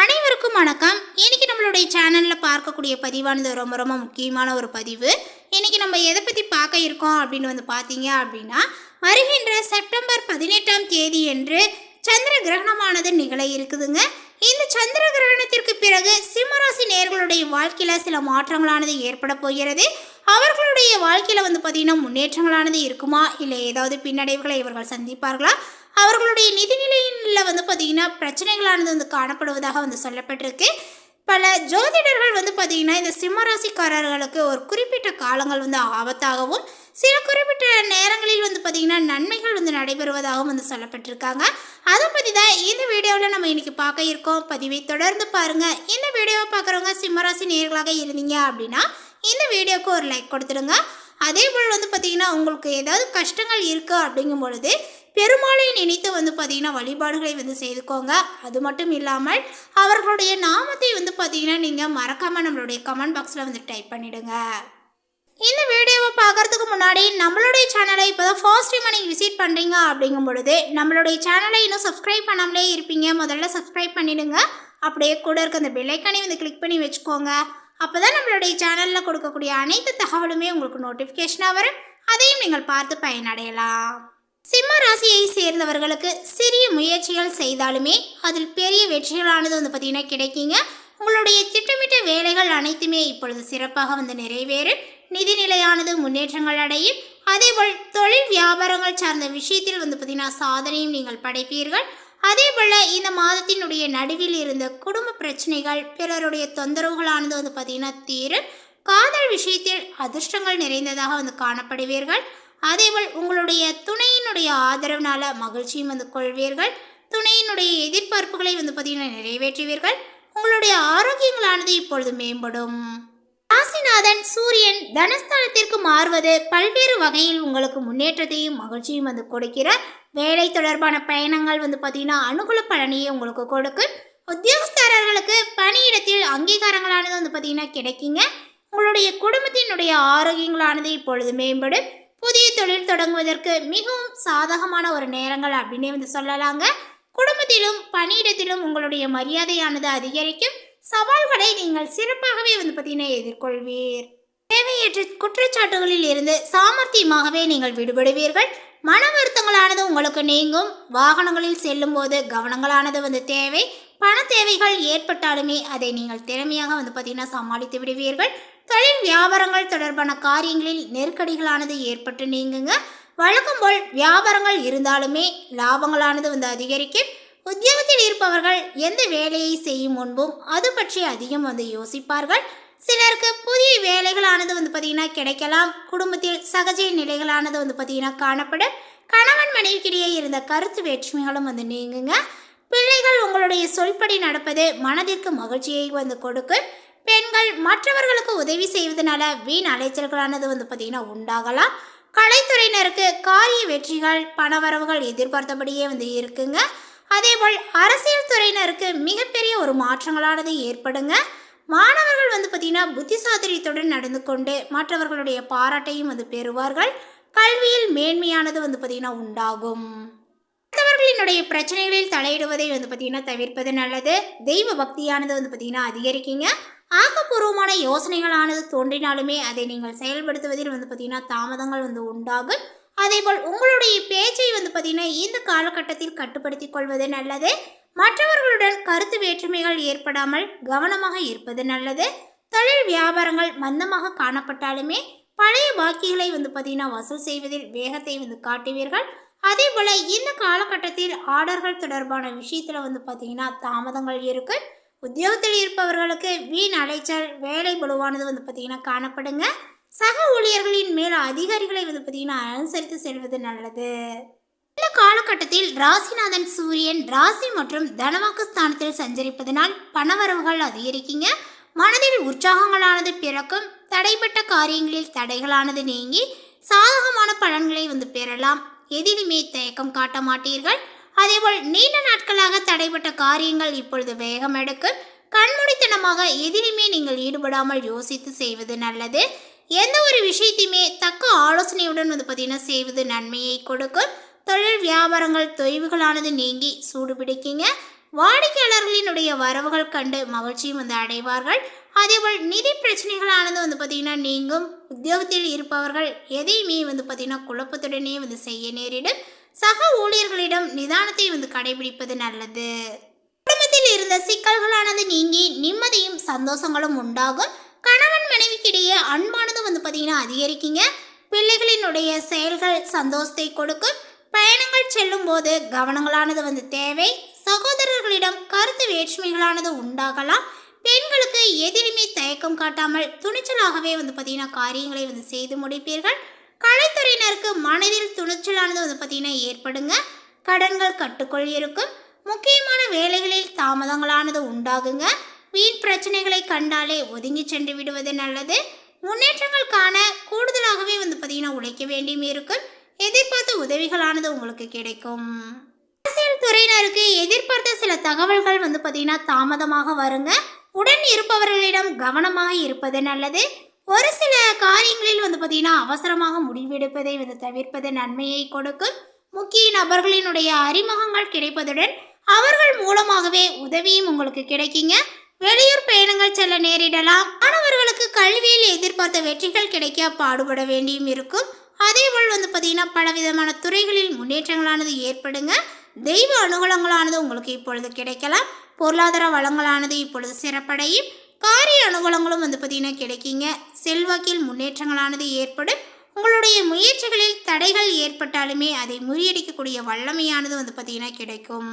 அனைவருக்கும் வணக்கம். இன்னைக்கு நம்மளுடைய சேனலில் பார்க்கக்கூடிய பதிவானது ரொம்ப ரொம்ப முக்கியமான ஒரு பதிவு. இன்னைக்கு நம்ம எதை பற்றி பார்க்க இருக்கோம் அப்படின்னு வந்து பார்த்தீங்க அப்படின்னா வருகின்ற செப்டம்பர் பதினெட்டாம் தேதி என்று சந்திர கிரகணமானது நிகழ இருக்குதுங்க. இந்த சந்திர கிரகணத்திற்கு பிறகு சிம்மராசி நேர்களுடைய வாழ்க்கையில் சில மாற்றங்களானது ஏற்பட போகிறது. அவர்களுடைய வாழ்க்கையில் வந்து பார்த்திங்கன்னா முன்னேற்றங்களானது இருக்குமா? இல்லை ஏதாவது பின்னடைவுகளை இவர்கள் சந்திப்பார்களா? அவர்களுடைய நிதிநிலையில் வந்து பார்த்திங்கன்னா பிரச்சனைகளானது வந்து காணப்படுவதாக வந்து சொல்லப்பட்டிருக்கு. பல ஜோதிடர்கள் வந்து பார்த்திங்கன்னா இந்த சிம்மராசிக்காரர்களுக்கு ஒரு குறிப்பிட்ட காலங்கள் வந்து ஆபத்தாகவும் சில குறிப்பிட்ட நேரங்களில் வந்து பார்த்திங்கன்னா நன்மைகள் வந்து நடைபெறுவதாகவும் வந்து சொல்லப்பட்டிருக்காங்க. அதை பற்றி தான் இந்த வீடியோவில் நம்ம இன்றைக்கி பார்க்க இருக்கோம். பதிவை தொடர்ந்து பாருங்கள் இந்த வீடியோவை பார்க்குறவங்க சிம்மராசி நேர்களாக இருந்தீங்க அப்படின்னா இந்த வீடியோவுக்கு ஒரு லைக் கொடுத்துடுங்க. அதே போல் வந்து பார்த்திங்கன்னா உங்களுக்கு ஏதாவது கஷ்டங்கள் இருக்குது அப்படிங்கும் பொழுது பெருமாளை நினைத்து வந்து பார்த்திங்கன்னா வழிபாடுகளை வந்து செய்துக்கோங்க. அது மட்டும் இல்லாமல் அவர்களுடைய நாமத்தை வந்து பார்த்திங்கன்னா நீங்கள் மறக்காமல் நம்மளுடைய கமெண்ட் பாக்ஸில் வந்து டைப் பண்ணிடுங்க. இந்த வீடியோவை பார்க்குறதுக்கு முன்னாடி நம்மளுடைய சேனலை இப்போ தான் ஃபர்ஸ்ட் டைம் நீங்கள் விசிட் பண்ணுறீங்க அப்படிங்கும் பொழுது நம்மளுடைய சேனலை இன்னும் சப்ஸ்கிரைப் பண்ணாமலே இருப்பீங்க. முதல்ல சப்ஸ்கிரைப் பண்ணிவிடுங்க அப்படியே கூட இருக்க அந்த பெல்லைக்கானே வந்து கிளிக் பண்ணி வச்சுக்கோங்க. அப்போ தான் நம்மளுடைய சேனலில் கொடுக்கக்கூடிய அனைத்து தகவலுமே உங்களுக்கு நோட்டிஃபிகேஷனாக வரும். அதையும் நீங்கள் பார்த்து பயனடையலாம். சிம்ம ராசியை சேர்ந்தவர்களுக்கு சிறிய முயற்சிகள் செய்தாலுமே அதில் பெரிய வெற்றிகளானது வந்து பார்த்திங்கன்னா கிடைக்குங்க. உங்களுடைய திட்டமிட்ட வேலைகள் அனைத்துமே இப்பொழுது சிறப்பாக வந்து நிறைவேறும். நிதிநிலையானது முன்னேற்றங்கள் அடையும். அதேபோல் தொழில் வியாபாரங்கள் சார்ந்த விஷயத்தில் வந்து பார்த்திங்கன்னா சாதனையும் நீங்கள் படைப்பீர்கள். அதேபோல் இந்த மாதத்தினுடைய நடுவில் இருந்த குடும்ப பிரச்சனைகள் பிறருடைய தொந்தரவுகளானது வந்து பார்த்திங்கன்னா தீரும். காதல் விஷயத்தில் அதிர்ஷ்டங்கள் நிறைந்ததாக வந்து காணப்படுவீர்கள். அதேபோல் உங்களுடைய துணை துணையினுடைய ஆதரவுனால மகிழ்ச்சியும் வந்து கொள்வீர்கள். துணையினுடைய எதிர்பார்ப்புகளை வந்து பார்த்தீங்கன்னா நிறைவேற்றுவீர்கள். உங்களுடைய ஆரோக்கியங்களானது இப்பொழுது மேம்படும். ராசிநாதன் சூரியன் தனஸ்தானத்திற்கு மாறுவது பல்வேறு வகையில் உங்களுக்கு முன்னேற்றத்தையும் மகிழ்ச்சியும் வந்து கொடுக்கிற வேலை தொடர்பான பயணங்கள் வந்து பார்த்தீங்கன்னா அனுகூல பலனையே உங்களுக்கு கொடுக்கும். உத்தியோகஸ்தரர்களுக்கு பணியிடத்தில் அங்கீகாரங்களானது வந்து பார்த்தீங்கன்னா கிடைக்குங்க. உங்களுடைய குடும்பத்தினுடைய ஆரோக்கியங்களானது இப்பொழுது மேம்படும். புதிய தொழில் தொடங்குவதற்கு மிகவும் சாதகமான ஒரு நேரங்கள் அப்படின்னே வந்து சொல்லலாங்க. குடும்பத்திலும் பணியிடத்திலும் உங்களுடைய மரியாதையானது அதிகரிக்கும். சவால்களை நீங்கள் சிறப்பாகவே வந்து பார்த்தீங்கன்னா எதிர்கொள்வீர். தேவையற்ற குற்றச்சாட்டுகளில் இருந்து சாமர்த்தியமாகவே நீங்கள் விடுபடுவீர்கள். மன வருத்தங்களானது உங்களுக்கு நீங்கும். வாகனங்களில் செல்லும் போது கவனங்களானது வந்து தேவை. பண தேவைகள் ஏற்பட்டாலுமே அதை நீங்கள் திறமையாக வந்து பார்த்தீங்கன்னா சமாளித்து விடுவீர்கள். தொழில் வியாபாரங்கள் தொடர்பான காரியங்களில் நெருக்கடிகளானது ஏற்பட்டு நீங்குங்க. வழக்கம் போல் வியாபாரங்கள் இருந்தாலுமே லாபங்களானது வந்து அதிகரிக்கும். உத்தியோகத்தில் இருப்பவர்கள் எந்த வேலையை செய்யும் முன்பும் அது பற்றி அதிகம் வந்து யோசிப்பார்கள். சிலருக்கு புதிய வேலைகளானது வந்து பார்த்திங்கன்னா கிடைக்கலாம். குடும்பத்தில் சகஜ நிலைகளானது வந்து பார்த்திங்கன்னா காணப்படும். கணவன் மனைவிக்கிடையே இருந்த கருத்து வேற்றுமைகளும் வந்து நீங்குங்க. பிள்ளைகள் உங்களுடைய சொல்படி நடப்பது மனதிற்கு மகிழ்ச்சியை வந்து கொடுக்கும். பெண்கள் மற்றவர்களுக்கு உதவி செய்வதனால வீண் அலைச்சல்களானது வந்து பார்த்திங்கன்னா உண்டாகலாம். கலைத்துறையினருக்கு காரிய வெற்றிகள் பணவரவுகள் எதிர்பார்த்தபடியே வந்து இருக்குங்க. அதேபோல் அரசியல் துறையினருக்கு மிகப்பெரிய ஒரு மாற்றங்களானது ஏற்படுங்க. மாணவர்கள் வந்து பார்த்திங்கன்னா புத்திசாத்திரியத்துடன் நடந்து கொண்டு மற்றவர்களுடைய பாராட்டையும் வந்து பெறுவார்கள். கல்வியில் மேன்மையானது வந்து பார்த்திங்கன்னா உண்டாகும். மற்றவர்களினுடைய பிரச்சனைகளில் தலையிடுவதை வந்து பார்த்திங்கன்னா தவிர்ப்பது நல்லது. தெய்வ பக்தியானது வந்து பார்த்திங்கன்னா அதிகரிக்குங்க. ஆக்கப்பூர்வமான யோசனைகளானது தோன்றினாலுமே அதை நீங்கள் செயல்படுத்துவதில் வந்து பார்த்திங்கன்னா தாமதங்கள் வந்து உண்டாகும். அதேபோல் உங்களுடைய பேச்சை வந்து பார்த்திங்கன்னா இந்த காலகட்டத்தில் கட்டுப்படுத்தி கொள்வது நல்லது. மற்றவர்களுடன் கருத்து வேற்றுமைகள் ஏற்படாமல் கவனமாக இருப்பது நல்லது. தொழில் வியாபாரங்கள் மந்தமாக காணப்பட்டாலுமே பழைய பாக்கிகளை வந்து பார்த்திங்கன்னா வசூல் செய்வதில் வேகத்தை வந்து காட்டுவீர்கள். அதே போல் இந்த காலகட்டத்தில் ஆர்டர்கள் தொடர்பான விஷயத்தில் வந்து பார்த்திங்கன்னா தாமதங்கள் இருக்குது உத்தியோகத்தில் இருப்பவர்களுக்கு வீண் அலைச்சல் வேலை பலுவானது வந்து பார்த்திங்கன்னா காணப்படுங்க. சக ஊழியர்களின் மேல் அதிகாரிகளை வந்து பார்த்திங்கன்னா அனுசரித்து செல்வது நல்லது. இந்த காலகட்டத்தில் ராசிநாதன் சூரியன் ராசி மற்றும் தனவாக்கு ஸ்தானத்தில் சஞ்சரிப்பதனால் பணவரவுகள் அதிகரிக்குங்க. மனதில் உற்சாகங்களானது பிறக்கும். தடைப்பட்ட காரியங்களில் தடைகளானது நீங்கி சாதகமான பலன்களை வந்து பெறலாம். எதிலுமே தயக்கம் காட்ட மாட்டீர்கள். அதேபோல் நீண்ட நாட்களாக தடைப்பட்ட காரியங்கள் இப்பொழுது வேகம் எடுக்கும் கண்மூடித்தனமாக எதிலுமே நீங்கள் ஈடுபடாமல் யோசித்து செய்வது நல்லது. எந்த ஒரு விஷயத்தையுமே தக்க ஆலோசனையுடன் வந்து பார்த்தீங்கன்னா செய்வது நன்மையை கொடுக்கும் தொழில் வியாபாரங்கள் தொய்வுகளானது நீங்கி சூடு பிடிக்கிங்க. வாடிக்கையாளர்களினுடைய வரவுகள் கண்டு மகிழ்ச்சியும் வந்து அடைவார்கள். அதேபோல் நிதி பிரச்சனைகளானது வந்து பார்த்திங்கன்னா நீங்கும். உத்தியோகத்தில் இருப்பவர்கள் எதையுமே வந்து பார்த்திங்கன்னா குழப்பத்துடனே வந்து செய்ய நேரிடும். சக ஊழியர்களிடம் நிதானத்தை வந்து கடைபிடிப்பது நல்லது. குடும்பத்தில் இருந்த சிக்கல்களானது நீங்கி நிம்மதியும் சந்தோஷங்களும் உண்டாகும். கணவன் மனைவிக்கிடையே அன்பானது வந்து பார்த்தீங்கன்னா அதிகரிக்குங்க. பிள்ளைகளினுடைய செயல்கள் சந்தோஷத்தை கொடுக்கும். பயணங்கள் செல்லும் போது கவனங்களானது வந்து தேவை. சகோதரர்களிடம் கருத்து வேற்றுமைகளானது உண்டாகலாம். பெண்களுக்கு எதிலுமே தயக்கம் காட்டாமல் துணிச்சலாகவே வந்து பார்த்தீங்கன்னா காரியங்களை வந்து செய்து முடிப்பீர்கள். கலைத்துறையினருக்கு மனதில் துணிச்சலானது வந்து பார்த்தீங்கன்னா ஏற்படுங்க. கடன்கள் கட்டுக்குள் இருக்கும். முக்கியமான வேலைகளில் தாமதங்களானது உண்டாகுங்க. வீண் பிரச்சனைகளை கண்டாலே ஒதுங்கி சென்று விடுவது நல்லது. முன்னேற்றங்கள் காண கூடுதலாகவே வந்து பார்த்திங்கன்னா உழைக்க வேண்டியும் இருக்கும். எதிர்பார்த்த உதவிகளானது உங்களுக்கு கிடைக்கும். அரசியல் துறையினருக்கு எதிர்பார்த்த சில தகவல்கள் வந்து பார்த்திங்கன்னா தாமதமாக வருங்க. உடன் இருப்பவர்களிடம் கவனமாக இருப்பது நல்லது. ஒரு சில காரியங்களில் வந்து பார்த்தீங்கன்னா அவசரமாக முடிவெடுப்பதை வந்து தவிர்ப்பது நன்மையை கொடுக்கும். முக்கிய நபர்களினுடைய அறிமுகங்கள் கிடைப்பதுடன் அவர்கள் மூலமாகவே உதவியும் உங்களுக்கு கிடைக்குங்க. வெளியூர் பயணங்கள் செல்ல நேரிடலாம். மாணவர்களுக்கு கல்வியில் எதிர்பார்த்த வெற்றிகள் கிடைக்க பாடுபட வேண்டியும் இருக்கும். அதேபோல் வந்து பார்த்தீங்கன்னா பலவிதமான துறைகளில் முன்னேற்றங்களானது ஏற்படுங்க. தெய்வ அனுகூலங்களானது உங்களுக்கு இப்பொழுது கிடைக்கலாம். பொருளாதார வளங்களானது இப்பொழுது சிறப்படையும். காரிய அனுகூலங்களும் வந்து பார்த்தீங்கன்னா கிடைக்குங்க. செல்வாக்கில் முன்னேற்றங்களானது ஏற்படும். உங்களுடைய முயற்சிகளில் தடைகள் ஏற்பட்டாலுமே அதை முறியடிக்கக்கூடிய வல்லமையானது வந்து பார்த்தீங்கன்னா கிடைக்கும்.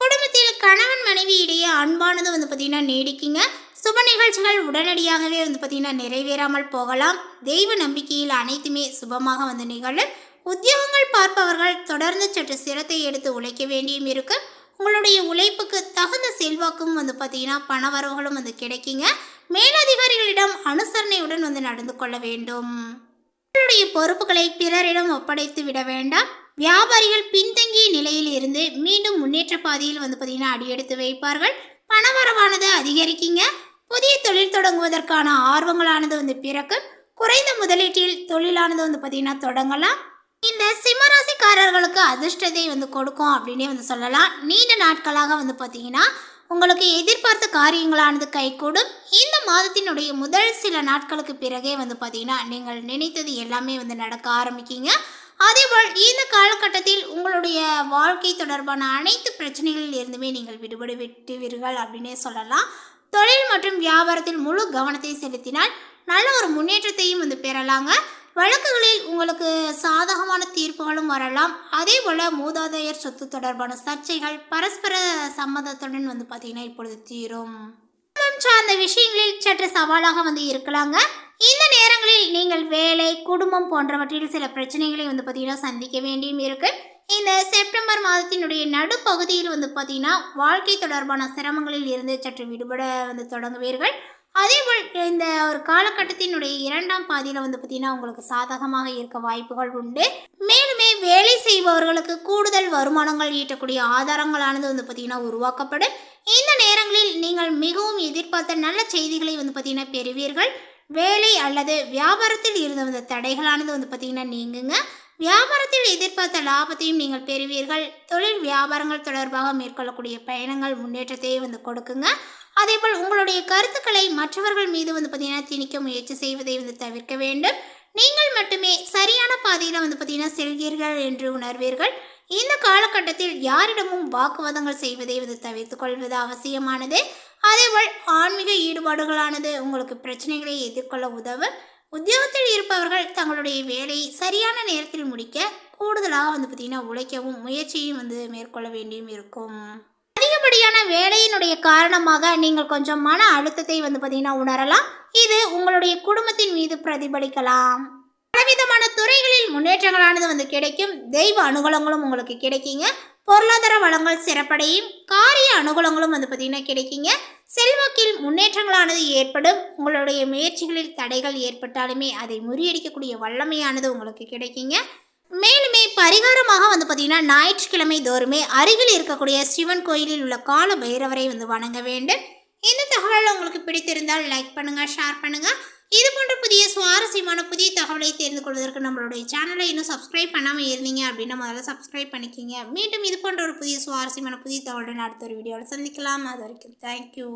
குடும்பத்தில் கணவன் மனைவி இடையே அன்பானது வந்து பார்த்தீங்கன்னா நீடிக்குங்க. சுப நிகழ்ச்சிகள் உடனடியாகவே வந்து பார்த்தீங்கன்னா நிறைவேறாமல் போகலாம். தெய்வ நம்பிக்கையில் அனைத்துமே சுபமாக வந்து நிகழும். உத்தியோகங்கள் பார்ப்பவர்கள் தொடர்ந்து சற்று சிரத்தை எடுத்து உழைக்க வேண்டியும் இருக்குது உங்களுடைய உழைப்புக்கு தகுந்த செல்வாக்கும் வந்து பார்த்தீங்கன்னா பணவரவுகளும் வந்து கிடைக்குங்க. மேலதிகாரிகளிடம் அனுசரணையுடன் வந்து நடந்து கொள்ள வேண்டும். உங்களுடைய பொறுப்புகளை பிறரிடம் ஒப்படைத்து விட வேண்டாம். வியாபாரிகள் பின்தங்கிய நிலையில் இருந்து மீண்டும் முன்னேற்ற பாதையில் வந்து பார்த்தீங்கன்னா அடியெடுத்து வைப்பார்கள். பணவரவானது அதிகரிக்குங்க. புதிய தொழில் தொடங்குவதற்கான ஆர்வங்களானது வந்து பிறக்கும். குறைந்த முதலீட்டில் தொழிலானது வந்து பார்த்தீங்கன்னா தொடங்கலாம். இந்த சிம்மராசிக்காரர்களுக்கு அதிர்ஷ்டத்தை வந்து கொடுக்கும் அப்படின்னே வந்து சொல்லலாம். நீண்ட நாட்களாக வந்து பார்த்தீங்கன்னா உங்களுக்கு எதிர்பார்த்த காரியங்களானது கைகூடும். இந்த மாதத்தினுடைய முதல் சில நாட்களுக்கு பிறகே வந்து பார்த்தீங்கன்னா நீங்கள் நினைத்தது எல்லாமே வந்து நடக்க ஆரம்பிக்கீங்க. அதேபோல் இந்த காலகட்டத்தில் உங்களுடைய வாழ்க்கை தொடர்பான அனைத்து பிரச்சனைகளில் இருந்துமே நீங்கள் விடுபடு விட்டுவீர்கள் அப்படின்னே சொல்லலாம். தொழில் மற்றும் வியாபாரத்தில் முழு கவனத்தை செலுத்தினால் நல்ல ஒரு முன்னேற்றத்தையும் வந்து பெறலாங்க. வழக்குகளில் உங்களுக்கு சாதகமான தீர்ப்புகளும் வரலாம். அதே போல் மூதாதையர் சொத்து தொடர்பான சர்ச்சைகள் பரஸ்பர சம்மதத்துடன் வந்து பார்த்தீங்கன்னா இப்பொழுது தீரும். குடும்பம் சார்ந்த விஷயங்களில் சற்று சவாலாக வந்து இருக்கலாங்க. இந்த நேரங்களில் நீங்கள் வேலை குடும்பம் போன்றவற்றில் சில பிரச்சனைகளை வந்து பார்த்தீங்கன்னா சந்திக்க வேண்டியும் இருக்கு. இந்த செப்டம்பர் மாதத்தினுடைய நடுப்பகுதியில் வந்து பார்த்தீங்கன்னா வாழ்க்கை தொடர்பான சிரமங்களில் இருந்து சற்று விடுபட வந்து தொடங்குவீர்கள். அதே போல் இந்த ஒரு காலகட்டத்தினுடைய இரண்டாம் பாதியில் வந்து பார்த்தீங்கன்னா உங்களுக்கு சாதகமாக இருக்க வாய்ப்புகள் உண்டு. மேலுமே வேலை செய்பவர்களுக்கு கூடுதல் வருமானங்கள் ஈட்டக்கூடிய ஆதாரங்களானது வந்து பார்த்தீங்கன்னா உருவாக்கப்படும். இந்த நேரங்களில் நீங்கள் மிகவும் எதிர்பார்த்த நல்ல செய்திகளை வந்து பார்த்தீங்கன்னா பெறுவீர்கள். வேலை அல்லது வியாபாரத்தில் இருந்த வந்த தடைகளானது வந்து பார்த்தீங்கன்னா நீங்குங்க. வியாபாரத்தில் எதிர்பார்த்த லாபத்தையும் நீங்கள் பெறுவீர்கள். தொழில் வியாபாரங்கள் தொடர்பாக மேற்கொள்ளக்கூடிய பயணங்கள் முன்னேற்றத்தையும் வந்து கொடுக்குங்க. அதேபோல் உங்களுடைய கருத்துக்களை மற்றவர்கள் மீது வந்து பார்த்தீங்கன்னா திணிக்க முயற்சி செய்வதை வந்து தவிர்க்க வேண்டும். நீங்கள் மட்டுமே சரியான பாதையில் வந்து பார்த்தீங்கன்னா செல்கிறீர்கள் என்று உணர்வீர்கள். இந்த காலகட்டத்தில் யாரிடமும் வாக்குவாதங்கள் செய்வதை வந்து தவிர்த்து கொள்வது அவசியமானது. அதேபோல் ஆன்மீக ஈடுபாடுகளானது உங்களுக்கு பிரச்சனைகளை எதிர்கொள்ள உதவும். உத்தியோகத்தில் இருப்பவர்கள் தங்களுடைய வேலையை சரியான நேரத்தில் முடிக்க கூடுதலாக வந்து பார்த்திங்கன்னா உழைக்கவும் முயற்சியும் வந்து மேற்கொள்ள வேண்டியும் இருக்கும். அதிகப்படியான வேலையினுடைய காரணமாக நீங்கள் கொஞ்சம் மன அழுத்தத்தை வந்து பார்த்தீங்கன்னா உணரலாம். இது உங்களுடைய குடும்பத்தின் மீது பிரதிபலிக்கலாம். பலவிதமான துறைகளில் முன்னேற்றங்களானது வந்து கிடைக்கும். தெய்வ அனுகூலங்களும் உங்களுக்கு கிடைக்குங்க. பொருளாதார வளங்கள் சிறப்படையும். காரிய அனுகூலங்களும் வந்து பார்த்தீங்கன்னா கிடைக்குங்க. செல்வாக்கில் முன்னேற்றங்களானது ஏற்படும். உங்களுடைய முயற்சிகளில் தடைகள் ஏற்பட்டாலுமே அதை முறியடிக்கக்கூடிய வல்லமையானது உங்களுக்கு கிடைக்குங்க. மேலுமே பரிகாரமாக வந்து பார்த்தீங்கன்னா ஞாயிற்றுக்கிழமை தோறுமே அருகில் இருக்கக்கூடிய சிவன் கோயிலில் உள்ள கால பைரவரை வந்து வணங்க வேண்டும். இந்த தகவல் உங்களுக்கு பிடித்திருந்தால் லைக் பண்ணுங்கள் ஷேர் பண்ணுங்கள் இது போன்ற புதிய சுவாரஸ்யமான புதிய தகவலை தெரிந்து கொள்வதற்கு நம்மளுடைய சேனலை இன்னும் சப்ஸ்கிரைப் பண்ணாமல் இருந்தீங்க அப்படின்னா முதல்ல சப்ஸ்கிரைப் பண்ணிக்கிங்க. மீண்டும் இது போன்ற ஒரு புதிய சுவாரஸ்யமான புதிய தகவலுடன் அடுத்த ஒரு வீடியோவில் சந்திக்கலாம். அது வரைக்கும் தேங்க்யூ